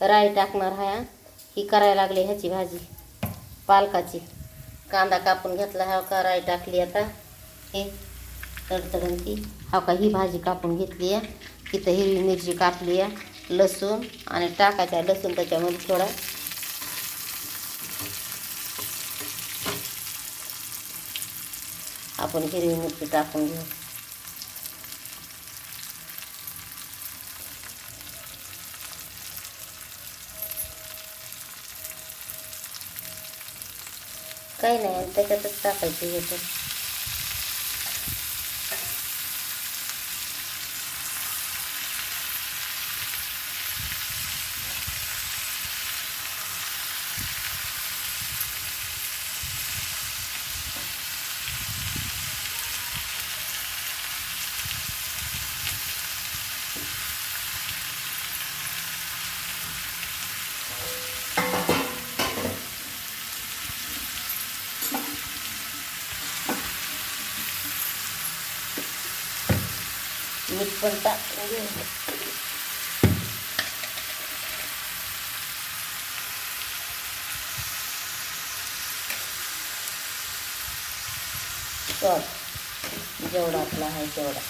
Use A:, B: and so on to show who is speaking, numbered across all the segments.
A: राई टाकणार आहे ही करायला लागली ह्याची भाजी. पालकाची. कांदा कापून घेतला हा का राई टाकली आता. हे तडतडन ती. हा का ही भाजी कापून घेतली आहे. तिथं हिरवी मिरची कापली आहे. लसूण आणि टाकायचा लसूण त्याच्यामध्ये थोडा आपण हिरवी मिरची टाकून घेऊ. काही नाही आणि त्याच्यातच टाकायची हे मीठ पण टाकून घेऊ सॉस जेवढा आपला आहे तेवढा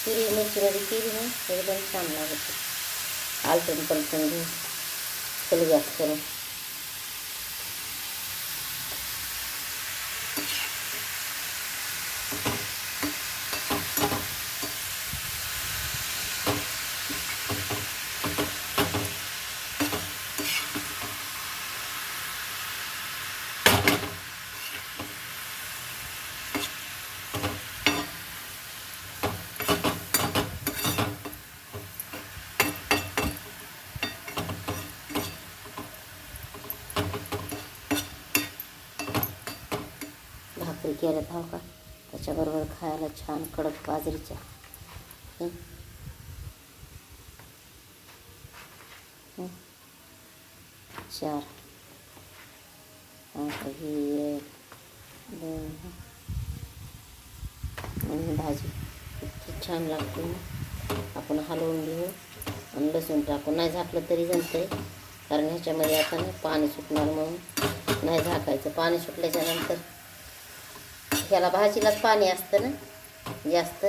A: हिरवी मिरचीमध्ये केली ना एकदम छान लागत आलटून पलटून घेऊ फुल गॅस करून भाकरी केल्यात हो का? त्याच्याबरोबर खायला छान कडक बाजरीच्या. चार. आता ही एक दोन आणि भाजी. इतकी छान लागते ना. आपण हलवून घेऊ आणि लसूण टाकू. नाही झाकलं तरी जमतंय. कारण ह्याच्यामध्ये आता ना पाणी सुटणार म्हणून. नाही झाकायचं. पाणी सुटल्याच्यानंतर ह्याला भाजीलाच पाणी असतं ना जास्त.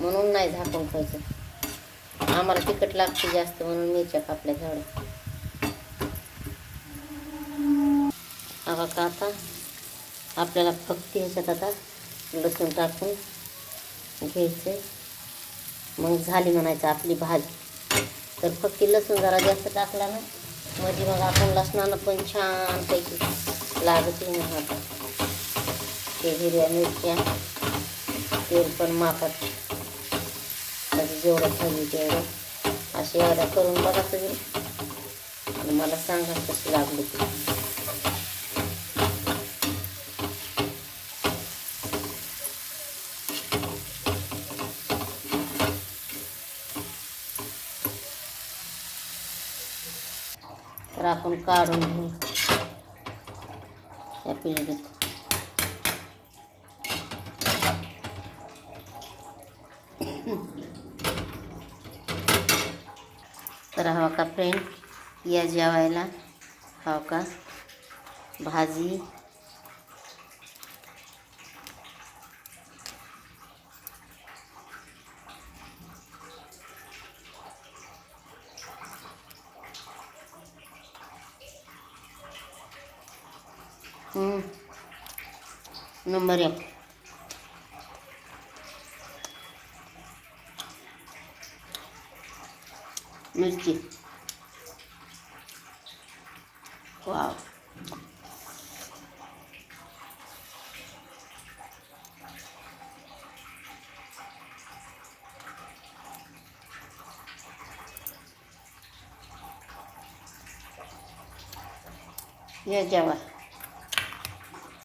A: म्हणून नाही झाकून खायचं आम्हाला तिखट लागते जास्त म्हणून मिरच्या कापल्या झाडं हवा का आता आपल्याला फक्त ह्याच्यात आता लसूण टाकून घ्यायचं मग झाली म्हणायचं आपली भाजी. तर फक्त लसूण जरा जास्त टाकला ना म्हणजे मग आपण लसणानं पण छानपैकी लागते ना आता. ते हिरव्या मिरच्या तेल पण मापात. त्याचं जेवढं खाली तेवढं. असे एवढ्या करून बघा तुम्ही. आणि मला सांगा कशी लागली ती. तर आपण काढून घेऊ. या पिढीत तर हवा का फ्रेंड? या जेवायला हवा का? भाजी. नंबर एक. मिरची वाव या जेवा